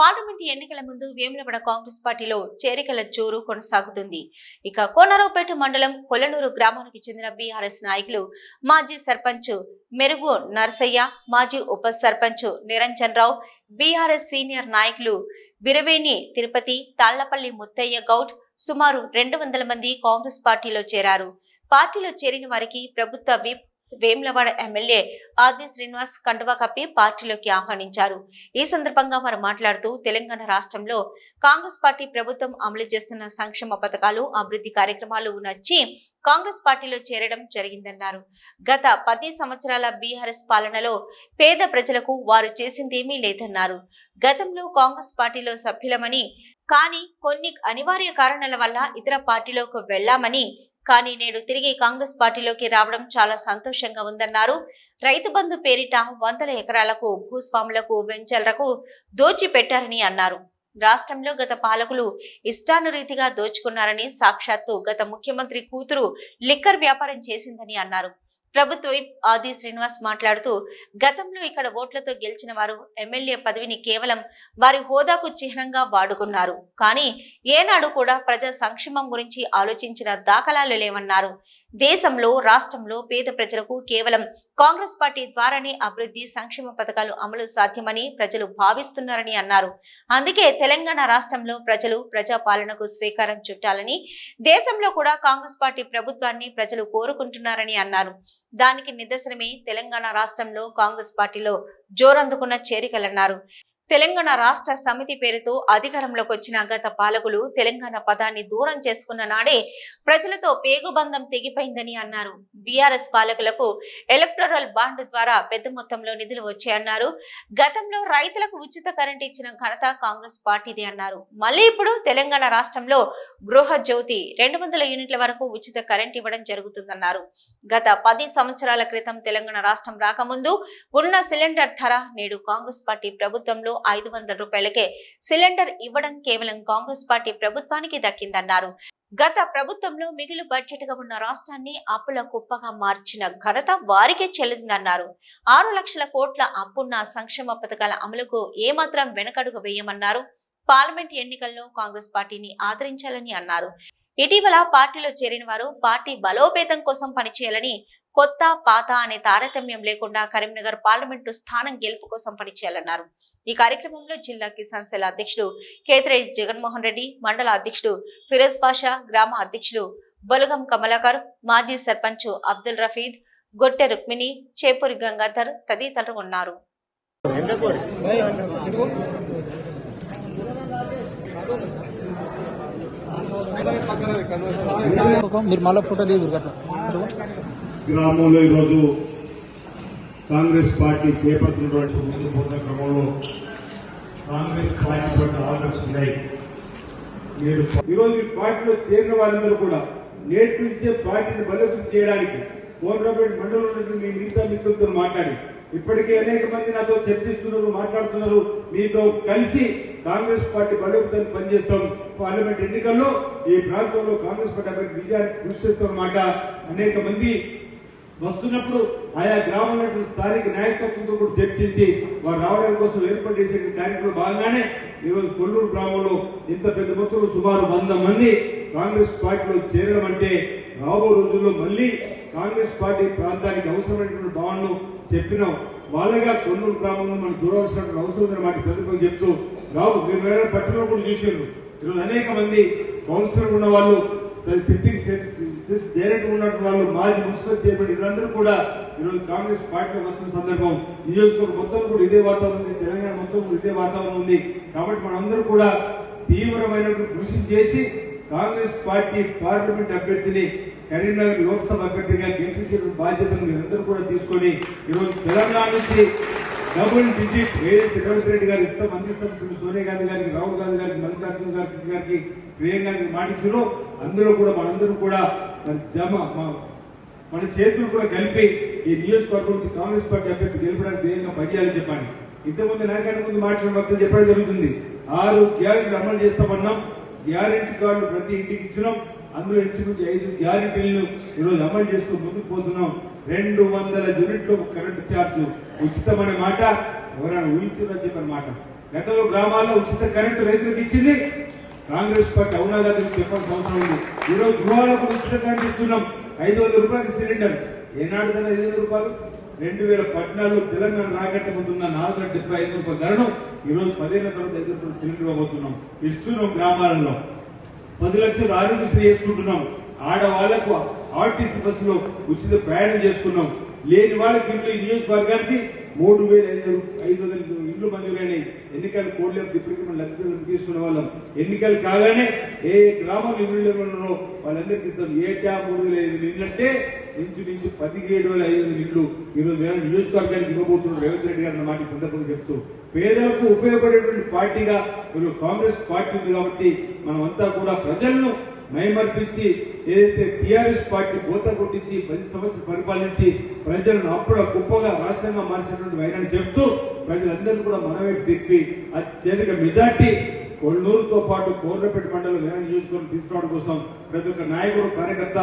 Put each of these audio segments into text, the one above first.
Parliament ఎన్నికల ముందు వేములవాడ కాంగ్రెస్ పార్టీలో చేరికల జోరు కొనసాగుతుంది. ఇక కోనరావుపేట మండలం కొల్లనూరు గ్రామానికి చెందిన బీఆర్ఎస్ నాయకులు మాజీ సర్పంచ్ మెరుగు నర్సయ్య మాజీ ఉప సర్పంచ్ నిరంజన్ రావు బీఆర్ఎస్ సీనియర్ నాయకులు విరవేణి తిరుపతి తాళ్ళపల్లి ముత్తయ్య గౌడ్ సుమారు రెండు వందల మంది కాంగ్రెస్ పార్టీలో చేరారు. పార్టీలో చేరిన వారికి ప్రభుత్వ విప్ వేములవాడ ఎమ్మెల్యే ఆది శ్రీనివాస్ కండువా కప్పి పార్టీలోకి ఆహ్వానించారు. ఈ సందర్భంగా వారు మాట్లాడుతూ తెలంగాణ రాష్ట్రంలో కాంగ్రెస్ పార్టీ ప్రభుత్వం అమలు చేస్తున్న సంక్షేమ పథకాలు అభివృద్ధి కార్యక్రమాలు నచ్చి కాంగ్రెస్ పార్టీలో చేరడం జరిగిందన్నారు. గత పది సంవత్సరాల బీఆర్ఎస్ పాలనలో పేద ప్రజలకు వారు చేసిందేమీ లేదన్నారు. గతంలో కాంగ్రెస్ పార్టీలో సభ్యులమని కానీ కొన్ని అనివార్య కారణాల వల్ల ఇతర పార్టీలోకి వెళ్ళామని కానీ నేడు తిరిగి కాంగ్రెస్ పార్టీలోకి రావడం చాలా సంతోషంగా ఉందన్నారు. రైతు బంధు పేరిట వందల ఎకరాలకు భూస్వాములకు వెంచలకు దోచిపెట్టారని అన్నారు. రాష్ట్రంలో గత పాలకులు ఇష్టానురీతిగా దోచుకున్నారని సాక్షాత్తు గత ముఖ్యమంత్రి కూతురు లిక్కర్ వ్యాపారం చేసిందని అన్నారు. ప్రభుత్వ విప్ ఆది శ్రీనివాస్ మాట్లాడుతూ గతంలో ఇక్కడ ఓట్లతో గెలిచిన వారు ఎమ్మెల్యే పదవిని కేవలం వారి హోదాకు చిహ్నంగా వాడుకున్నారు. కానీ ఏనాడు కూడా ప్రజా సంక్షేమం గురించి ఆలోచించిన దాఖలాలు లేవన్నారు. దేశంలో రాష్ట్రంలో పేద ప్రజలకు కేవలం కాంగ్రెస్ పార్టీ ద్వారానే అభివృద్ధి సంక్షేమ పథకాలు అమలు సాధ్యమని ప్రజలు భావిస్తున్నారని అన్నారు. అందుకే తెలంగాణ రాష్ట్రంలో ప్రజలు ప్రజా పాలనకు స్వీకారం చుట్టాలని దేశంలో కూడా కాంగ్రెస్ పార్టీ ప్రభుత్వాన్ని ప్రజలు కోరుకుంటున్నారని అన్నారు. దానికి నిదర్శనమే తెలంగాణ రాష్ట్రంలో కాంగ్రెస్ పార్టీలో జోరందుకున్న చేరికలన్నారు. తెలంగాణ రాష్ట్ర సమితి పేరుతో అధికారంలోకి వచ్చిన గత పాలకులు తెలంగాణ పదాన్ని దూరం చేసుకున్న నాడే ప్రజలతో పేగుబంధం తెగిపోయిందని అన్నారు. బీఆర్ఎస్ పాలకులకు ఎలక్టోరల్ బాండ్ ద్వారా పెద్ద మొత్తంలో నిధులు వచ్చాయన్నారు. గతంలో రైతులకు ఉచిత కరెంట్ ఇచ్చిన ఘనత కాంగ్రెస్ పార్టీదే అన్నారు. మళ్ళీ ఇప్పుడు తెలంగాణ రాష్ట్రంలో గృహ జ్యోతి రెండు వందల యూనిట్ల వరకు ఉచిత కరెంట్ ఇవ్వడం జరుగుతుందన్నారు. గత పది సంవత్సరాల క్రితం తెలంగాణ రాష్ట్రం రాకముందు ఉన్న సిలిండర్ ధర నేడు కాంగ్రెస్ పార్టీ ప్రభుత్వంలో ఐదు వందల రూపాయలకే సిలిండర్ ఇవ్వడం కేవలం కాంగ్రెస్ పార్టీ ప్రభుత్వానికి దక్కిందన్నారు. గత ప్రభుత్వంలో మిగులు బడ్జెట్గా ఉన్న రాష్ట్రాన్ని అప్పుల కుప్పగా మార్చిన ఘనత వారికే చెల్లిందన్నారు. ఆరు లక్షల కోట్ల అప్పున్న సంక్షేమ పథకాల అమలుకు ఏమాత్రం వెనకడుగు వేయమన్నారు. పార్లమెంట్ ఎన్నికల్లో కాంగ్రెస్ పార్టీని ఆదరించాలని అన్నారు. ఇటీవల పార్టీలో చేరిన వారు పార్టీ బలోపేతం కోసం పనిచేయాలని కొత్త పాత అనే తారతమ్యం లేకుండా కరీంనగర్ పార్లమెంటు స్థానం గెలుపు కోసం పనిచేయాలన్నారు. ఈ కార్యక్రమంలో జిల్లా కిసాన్ సెల్ అధ్యక్షుడు కేతిరెడ్డి జగన్మోహన్ రెడ్డి మండల అధ్యక్షుడు ఫిరోజ్ పాషా గ్రామ అధ్యక్షుడు బొలగం కమలాకర్ మాజీ సర్పంచ్ అబ్దుల్ రఫీద్ గొట్టె రుక్మిణి చేపూరి గంగాధర్ తదితరులు ఉన్నారు. మీరు మళ్ళీ ఫోటో దిగురు గ్రామంలో ఈరోజు కాంగ్రెస్ పార్టీ చేపడుతున్నటువంటి ముందు పోతున్న క్రమంలో కాంగ్రెస్ పార్టీ పట్ల ఆదర్శ ఉన్నాయి. మీరు ఈరోజు ఈ పార్టీలో చేరిన వారందరూ కూడా నేటి నుంచే పార్టీని బలోపేతం చేయడానికి కోనరాపేట మండలం నుండి మీ మిగతా మిత్రులతో మాట్లాడి. ఇప్పటికే అనేక మంది నాతో చర్చిస్తున్నారు మాట్లాడుతున్నారు. మీతో కలిసి కాంగ్రెస్ పార్టీ బలోపేతాన్ని పనిచేస్తాం. పార్లమెంట్ ఎన్నికల్లో ఈ ప్రాంతంలో కాంగ్రెస్ పార్టీ అభ్యర్థి విజయాన్ని కృషి చేస్తామన్నమాట. అనేక మంది వస్తున్నప్పుడు ఆయా గ్రామంలో స్థానిక నాయకత్వంతో కూడా చర్చించి వారు రావడం కోసం ఏర్పాటు చేసే కార్యక్రమం భాగంగానే ఈరోజు కొల్లూరు గ్రామంలో ఇంత పెద్ద మొత్తంలో సుమారు వంద మంది కాంగ్రెస్ పార్టీలో చేరడం అంటే రాబో రోజుల్లో మళ్ళీ కాంగ్రెస్ పార్టీ ప్రాంతానికి అవసరమైనటువంటి భావనను చెప్పినాం. వాళ్ళగా కొల్లూరు గ్రామంలో మనం చూడవలసిన అవసరం ఉందని మాట సందర్భంగా చెప్తూ రావు మీరు వేరే పట్టణంలో కూడా చూసారు ఈరోజు అనేక మంది కౌన్సిలర్ ఉన్న వాళ్ళు సిట్టింగ్ డైరెక్ట్ ఉన్నటువంటి వాళ్ళు మాజీ మున్సిపల్ చైర్మన్ వీళ్ళందరూ కూడా ఈరోజు కాంగ్రెస్ పార్టీలో వస్తున్న సందర్భం. నియోజకవర్గం మొత్తం కూడా ఇదే వాతావరణం ఉంది. తెలంగాణ మొత్తం కూడా ఇదే వాతావరణం ఉంది. కాబట్టి మనందరూ కూడా తీవ్రమైనటువంటి కృషి చేసి కాంగ్రెస్ పార్టీ పార్లమెంట్ అభ్యర్థిని కరీంనగర్ లోక్సభ అభ్యర్థిగా గెలిపించే బాధ్యతను మీరందరూ కూడా తీసుకొని ఈరోజు తెలంగాణ నుంచి డబుల్ డిజిట్ ఏదైతే రేవంత్ రెడ్డి గారు ఇస్తాం అందిస్తాం శ్రీ సోనియా గాంధీ గారికి రాహుల్ గాంధీ గారికి మల్లికార్జున గారికి గారికి ప్రియాంక మాటించారో అందులో కూడా మనందరూ కూడా మరి జమ మా- మన చేతులు కూడా కలిపి ఈ నియోజకవర్గం నుంచి కాంగ్రెస్ పార్టీ అభ్యర్థి గెలపడానికి వేగంగా పనిచేయాలని చెప్పండి. ఇంతకుముందు నాకంటే ముందు మాట్లాడిన చెప్పడం జరుగుతుంది. ఆరు గ్యారెంటీ అమలు చేస్తామన్నాం. గ్యారెంటీ కార్డులు ప్రతి ఇంటికి ఇచ్చినాం. అందులో ఇంచుమించు ఐదు గ్యారెంటీలను ఈరోజు అమలు చేస్తూ ముందుకు పోతున్నాం. రెండు వందల యూనిట్లు కరెంటు ఛార్జ్ ఉచితమనే మాట. ఎవరైనా ఊహించిందని చెప్పిన మాట. గతంలో గ్రామాల్లో ఉచిత కరెంటు రైతులకు ఇచ్చింది. కాంగ్రెస్ పార్టీ అవునా కాదు చెప్పాల్సిన అవసరం ఉంది ఈరోజు గృహాలకు ఉచిత కరెంట్ ఇస్తున్నాం. ఐదు వందల రూపాయలకి సిలిండర్. ఏనాడు ధర ఐదు వందల రూపాయలు? రెండు వేల పద్నాలుగు తెలంగాణ రాకట్టు ముందున్న నాలుగు వందల డెబ్బై ఐదు రూపాయల ధరను ఈరోజు పదిహేను తర్వాత ఐదు రూపాయలు సిలిండర్ ఇవ్వబోతున్నాం. ఇస్తున్నాం గ్రామాలలో. పది లక్షలు ఆరోగ్యశ్రీ చేసుకుంటున్నాం. ఆడవాళ్ళకు ఆర్టీసీ బస్సులో ఉచిత ప్రయాణం చేసుకున్నాం. లేని వాళ్ళకి ఇంట్లో ఈ నియోజకవర్గానికి మూడు వేల ఐదు ఐదు వందల ఇల్లు మంజూరైనాయి ఎన్నికలు కోడ్లేపు ఇప్పటికీ మనం లబ్ధులు తీసుకునే వాళ్ళం. ఎన్నికలు కాగానే ఏ గ్రామం ఇల్లు ఉన్నారో వాళ్ళందరికీ ఇస్తాం. ఏటా మూడు వేల ఐదు ఇల్లు నుంచి నుంచి పదిహేడు వేల ఐదు వందల ఇల్లు ఈరోజు మేము నియోజకవర్గానికి ఇవ్వబోతున్నారు రేవంత్ రెడ్డి గారు అన్న మాట సందర్భంగా చెప్తూ. పేదలకు ఉపయోగపడేటువంటి పార్టీగా మీరు కాంగ్రెస్ పార్టీ ఉంది కాబట్టి మనమంతా కూడా ప్రజలను మైమర్పించి ఏదైతే టీఆర్ఎస్ పార్టీ బూత కొట్టించి పది సంవత్సరాలు పరిపాలించి ప్రజలను అప్పుడు గొప్పగా రాష్ట్రంగా మార్చినటువంటి వైరాన్ని చెప్తూ ప్రజలందరూ కూడా మనమే తిప్పి అత్యధిక మెజార్టీ కొల్లూరుతో పాటు కోర్లపేట మండలం వేరే నియోజకవర్గం తీసుకోవడం కోసం ప్రతి ఒక్క నాయకుడు కార్యకర్త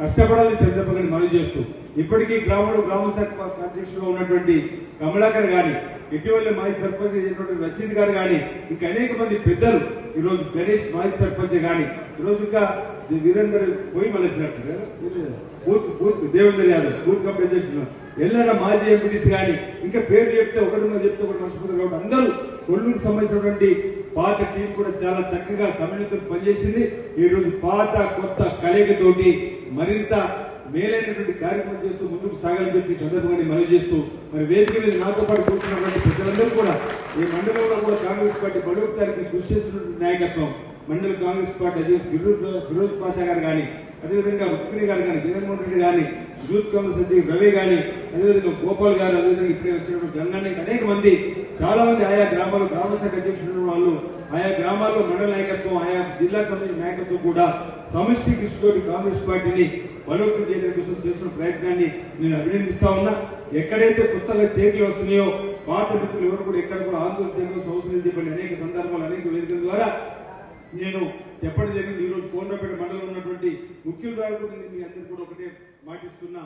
కష్టపడాలని సందర్భంగా మనవి చేస్తూ ఇప్పటికీ గ్రామంలో గ్రామ శాఖ అధ్యక్షుడుగా ఉన్నటువంటి కమలాకర్ గారి ఇటీవల మాజీ సర్పంచ్ అయినటువంటి రషీద్ గారు కానీ ఇంకా అనేక మంది పెద్దలు ఈరోజు గణేష్ మాజీ సర్పంచ్ కానీ ఈరోజు ఇంకా వీరేందర్ పోయి మళ్ళీ వచ్చినట్టు కదా? Booth booth Devendra Yadav booth committee చేస్తున్నారు ఎల్లర మాజీ ఎంపీటీస్ కానీ ఇంకా పేరు చెప్తే ఒకటి చెప్తే ఒకటి మర్చిపోతారు కాబట్టి అందరూ కొల్లూరు సంబంధించినటువంటి పాత టీం కూడా చాలా చక్కగా సమన్వితం పనిచేసింది ఈరోజు పాత కొత్త కలయికతోటి మరింత మేలైనటువంటి కార్యక్రమం చేస్తూ ముందుకు సాగాలని చెప్పి సందర్భంగా మనవి చేస్తూ మరి వేదిక మీద నాతో పాటు కూర్చున్నటువంటి ప్రజలందరూ కూడా ఈ మండలంలో కూడా కాంగ్రెస్ పార్టీ బలోపేతానికి కృషి చేస్తున్నటువంటి నాయకత్వం మండల కాంగ్రెస్ పార్టీ అధ్యక్షుడు ఫిరోజ్ పాషా గారు కానీ అదేవిధంగా ఉక్మిని గారు కానీ జగన్మోహన్ రెడ్డి కానీ యూత్ కాంగ్రెస్ అధ్యక్షుడు రవి కానీ అదేవిధంగా గోపాల్ గారు అదేవిధంగా ఇప్పుడే వచ్చినటువంటి గంగానికి అనేక మంది చాలా మంది ఆయా గ్రామాలు గ్రామ శాఖ అధ్యక్షులు వాళ్ళు ఆయా గ్రామాల్లో మండల నాయకత్వం ఆయా జిల్లాకు సంబంధించిన నాయకత్వం కూడా సమస్య తీసుకొని కాంగ్రెస్ పార్టీని బలోపేతం చేయడం కోసం చేస్తున్న ప్రయత్నాన్ని నేను అభినందిస్తా ఉన్నా. ఎక్కడైతే కొత్తగా చేతులు వస్తున్నాయో పాత మిత్రులు ఎవరు కూడా ఎక్కడ కూడా ఆందోళన చేయడం అవసరం చెప్పండి అనేక సందర్భాలు అనేక వేదికల ద్వారా నేను చెప్పడం జరిగింది. ఈరోజు కోండపేట మండలం ఉన్నటువంటి ముఖ్యుల ద్వారా కూడా నేను మీ అందరికీ కూడా ఒకటే మాటిస్తున్నా.